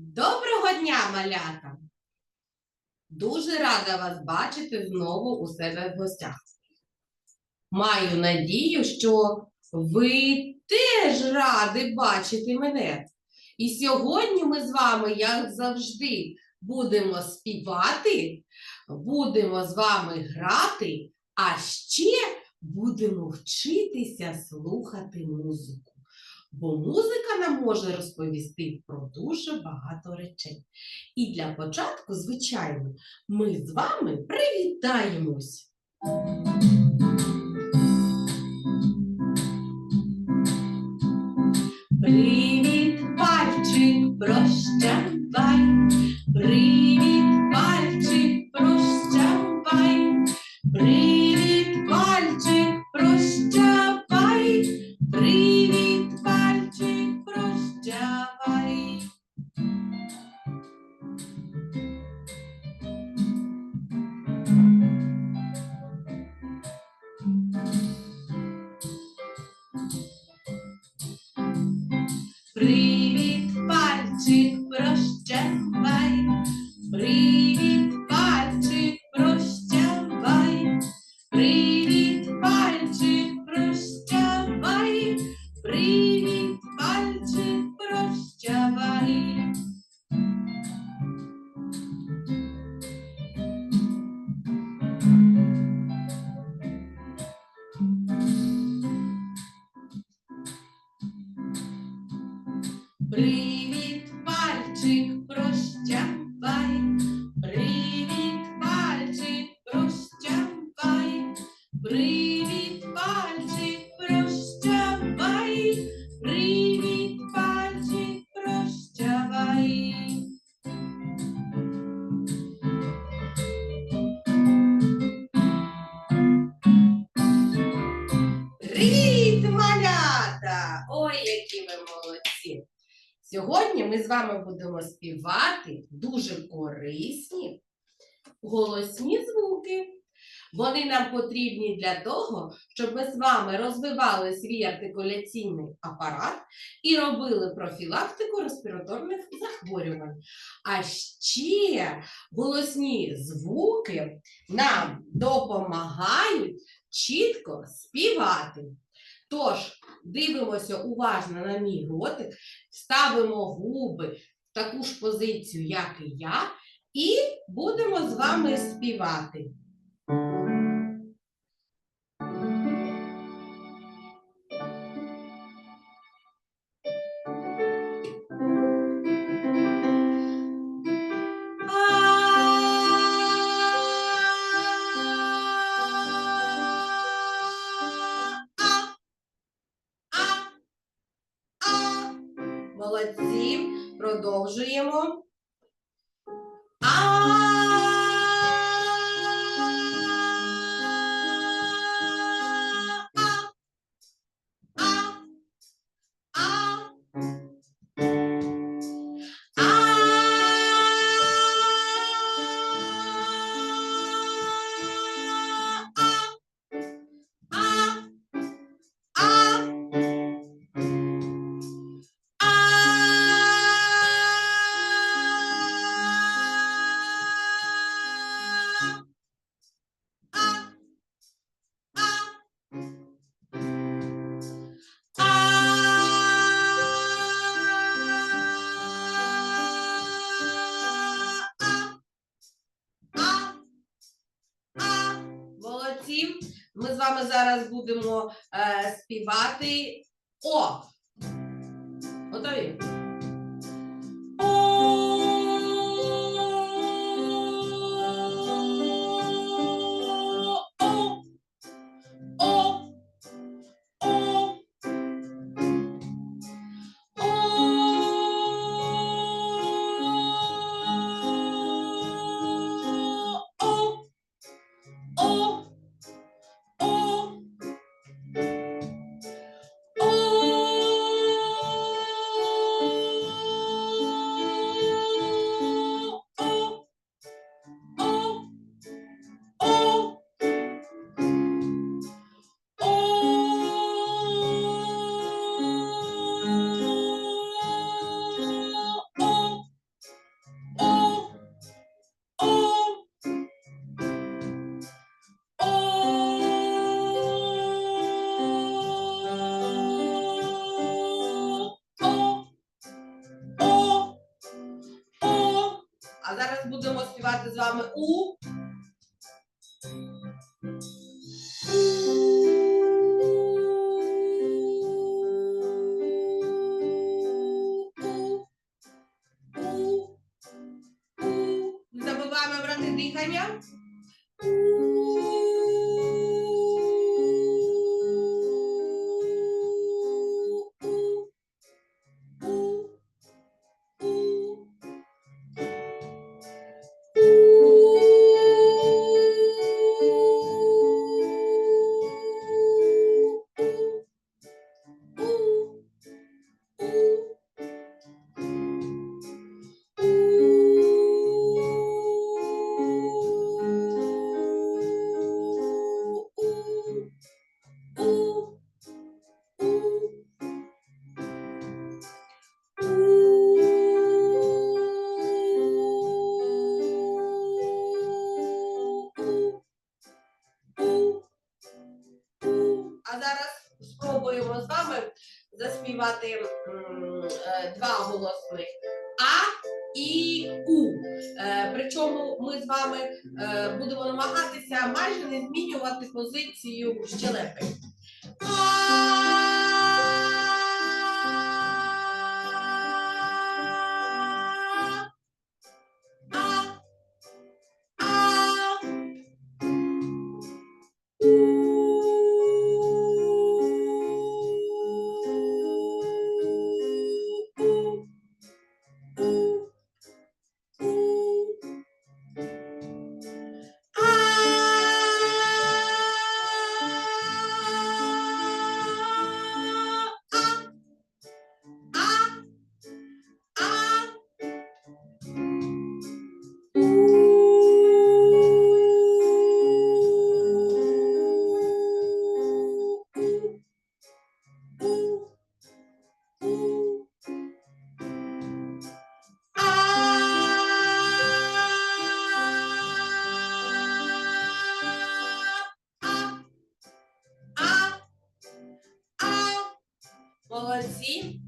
Доброго дня, малята! Дуже рада вас бачити знову у себе в гостях. Маю надію, що ви теж раді бачити мене. І сьогодні ми з вами, як завжди, будемо співати, будемо з вами грати, а ще будемо вчитися слухати музику. Бо музика нам може розповісти про дуже багато речей. І для початку, звичайно, ми з вами привітаємось. Привіт, пальчик, прощавай. Привіт, free. breathe. З вами будемо співати дуже корисні голосні звуки. Вони нам потрібні для того, щоб ми з вами розвивали свій артикуляційний апарат і робили профілактику респіраторних захворювань. А ще голосні звуки нам допомагають чітко співати. Тож, дивимося уважно на мій ротик, ставимо губи в таку ж позицію, як і я, і будемо з вами співати. Молодці. Ми з вами зараз будемо е, співати О. Готові? А зараз будемо співати з вами у. Два голосних А і У. Е, Причому ми з вами е, будемо намагатися майже не змінювати позицію щелепи. Молодці.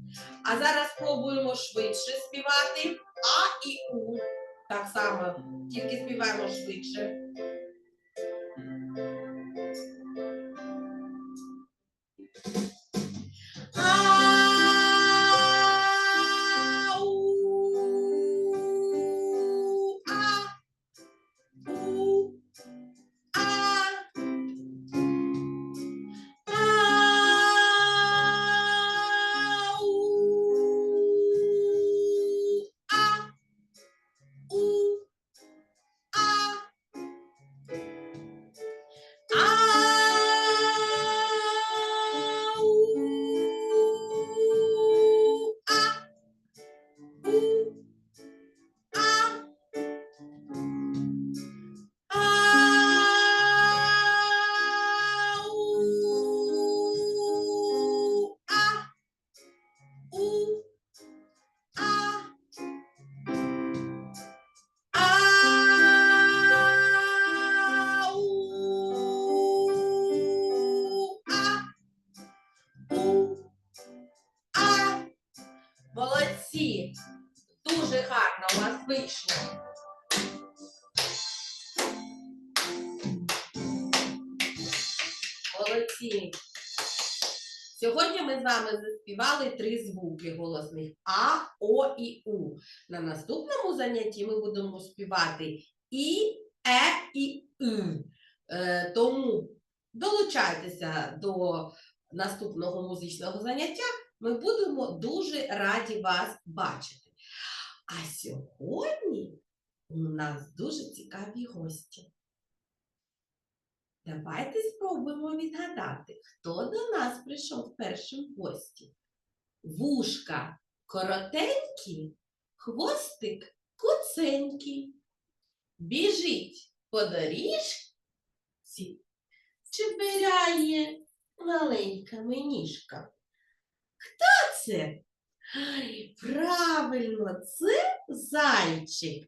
А зараз спробуємо швидше співати А і У. Так само, тільки співаємо швидше. Гарно у вас вийшло. Молодці. Сьогодні ми з вами заспівали три звуки голосних А, О і У. На наступному занятті ми будемо співати І, Е і И. Е, тому долучайтеся до наступного музичного заняття. Ми будемо дуже раді вас бачити. А сьогодні у нас дуже цікаві гості. Давайте спробуємо відгадати, хто до нас прийшов першим гості. Вушка коротенькі, хвостик куценький. Біжить по доріжці, чебиряє маленькими ніжками. Хто це? Правильно, це зайчик.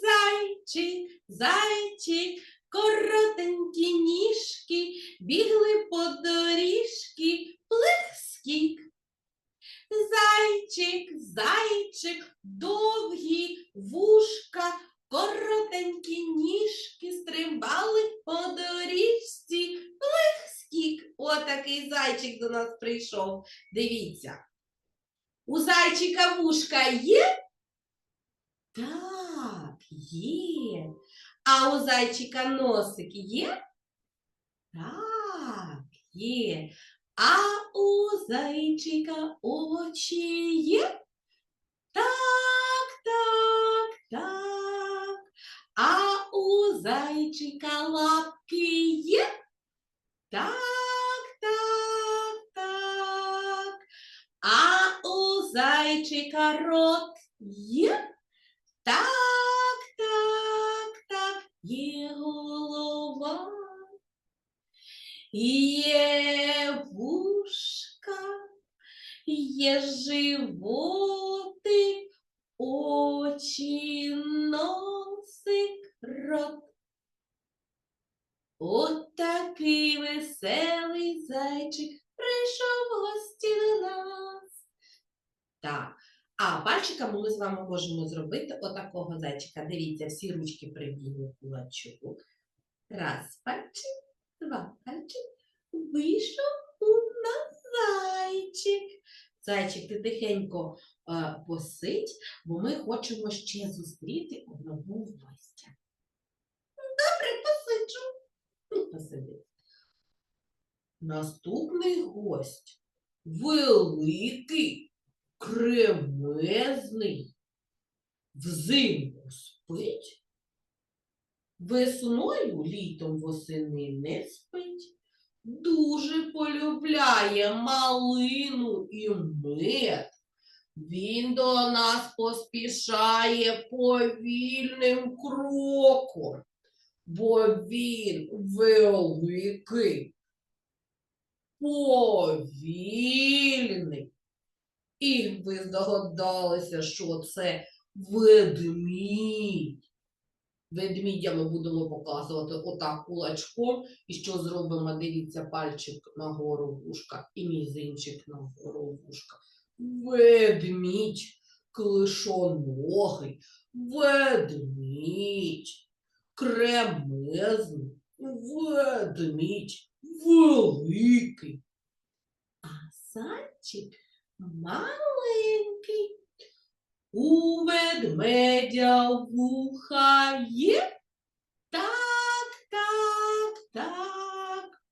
Зайчик, зайчик, коротенькі ніжки, бігли по доріжки, плих скік. Зайчик, Зайчик, довгі вушка, коротенькі ніжки стрибали по доріжці. Плих-скік. Отакий зайчик до нас прийшов. Дивіться. У зайчика вушка є? Так, є. А у зайчика носик є? Так, є. А у зайчика очі є? Так, так, так. А у зайчика лапки є? Так, так, так. А у зайчика рот є? Так, так, так, є голова. Є вушка, є животик, очі, Пальчиками ми з вами можемо зробити отакого зайчика. Дивіться, всі ручки прибігли кулачок. Раз пальчик, два пальчик. Вийшов у нас зайчик. Зайчик, ти тихенько е, посидь, бо ми хочемо ще зустріти одного гостя. Добре, посиджу. Посиди. Наступний гость великий, кремезний, взимку спить, весною літом восени не спить, дуже полюбляє малину і мед. Він до нас поспішає повільним кроком, бо він великий, повільний. І ви здогадалися, що це ведмідь. Ведмідя ми будемо показувати отак кулачком. І що зробимо? Дивіться, пальчик нагору вушка і мізинчик нагору вушка. Ведмідь, клишоногий, ведмідь, кремезний, ведмідь, великий. А зайчик маленький. У ведмедя вуха є? Так, так, так.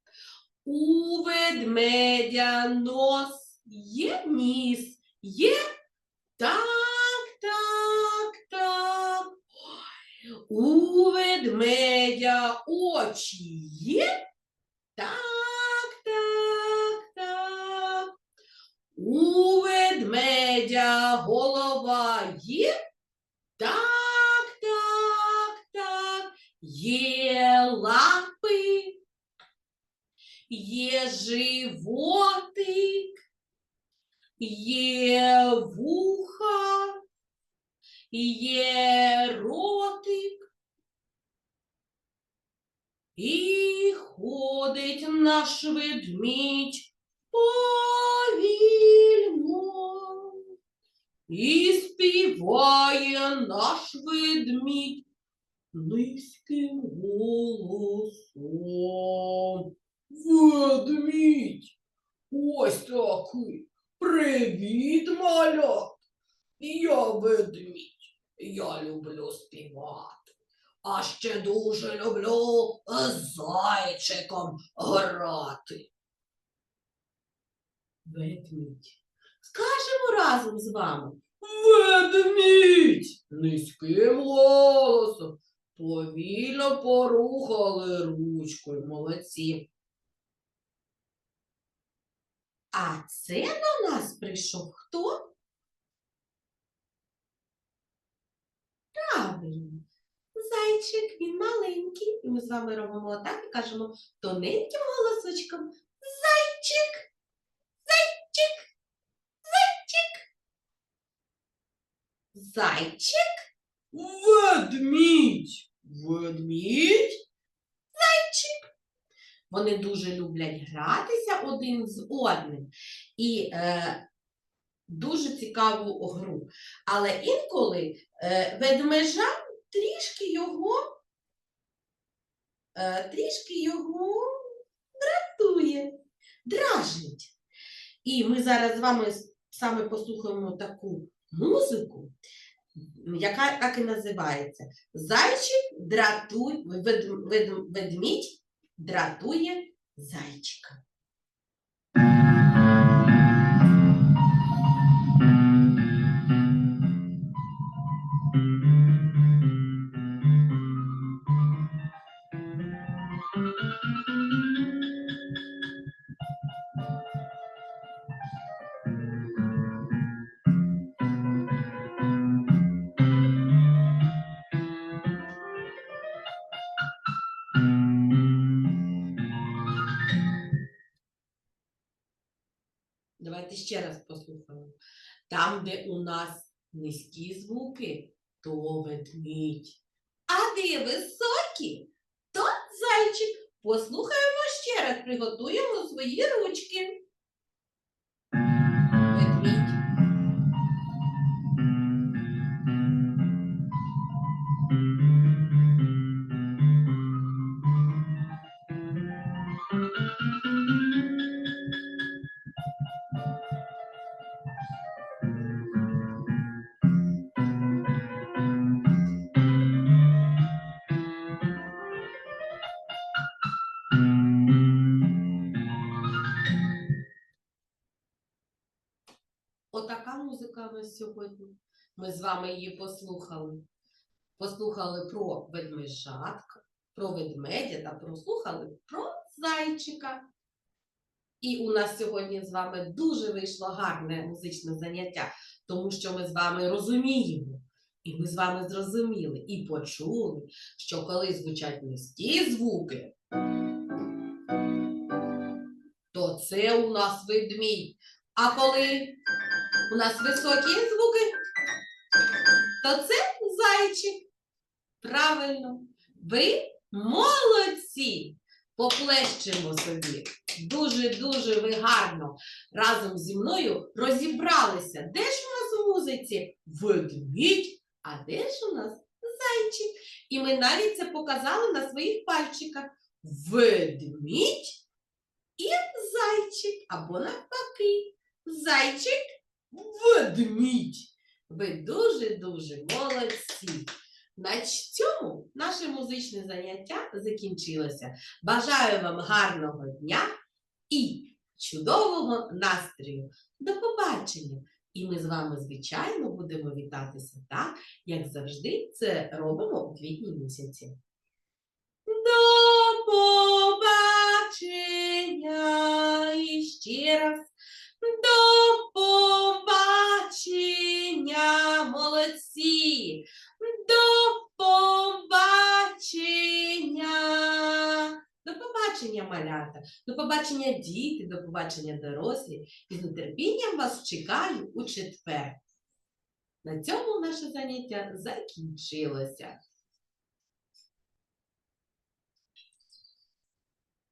У ведмедя нос є ніс? Є? Так, так, так. У ведмедя очі є? Так, У ведмедя голова є? Так, так, так. Є лапи, є животик, є вуха, є ротик. І ходить наш ведмідь повільно. І співає наш ведмідь низьким голосом. Ведмідь, ось такий. Привіт, малят. Я ведмідь. Я люблю співати. А ще дуже люблю з зайчиком грати. Ведмідь. Скажемо разом з вами. Ведмідь! Низьким голосом. Повільно порухали ручкою. Молодці. А це до нас прийшов хто? Правильно. Зайчик, він маленький. І ми з вами робимо отак і кажемо тоненьким голосочком. Зайчик, зайчик, зайчик. Зайчик, ведмідь, ведмідь, зайчик. Вони дуже люблять гратися один з одним. І е, дуже цікаву гру. Але інколи е, ведмежа трішки його, е, трішки його дратує, дражнить. І ми зараз з вами саме послухаємо таку музику, яка так і називається Зайчик дратує, вед, вед, ведмідь дратує зайчика. Давайте ще раз послухаємо. Там, де у нас низькі звуки, то ведмідь. А де високі, то зайчик. Послухаємо ще раз, приготуємо свої ручки. Ми з вами її послухали. Послухали про ведмежатка, про ведмедя та прослухали про зайчика. І у нас сьогодні з вами дуже вийшло гарне музичне заняття, тому що ми з вами розуміємо. І ми з вами зрозуміли і почули, що коли звучать низькі звуки, то це у нас ведмідь. А коли у нас високі звуки, то це зайчик. Правильно, ви молодці! Поплещемо собі. Дуже-дуже ви гарно разом зі мною розібралися. Де ж у нас у музиці ведмідь, а де ж у нас зайчик? І ми навіть це показали на своїх пальчиках. Ведмідь і зайчик, або навпаки. Зайчик, ведмідь. Ви дуже-дуже молодці. На цьому наше музичне заняття закінчилося. Бажаю вам гарного дня і чудового настрою. До побачення! І ми з вами, звичайно, будемо вітатися так, як завжди це робимо у квітні місяці. До побачення і ще раз. До побачення, молодці! До побачення! До побачення, малята! До побачення, діти, до побачення, дорослі! І з нетерпінням вас чекаю у четвер. На цьому наше заняття закінчилося.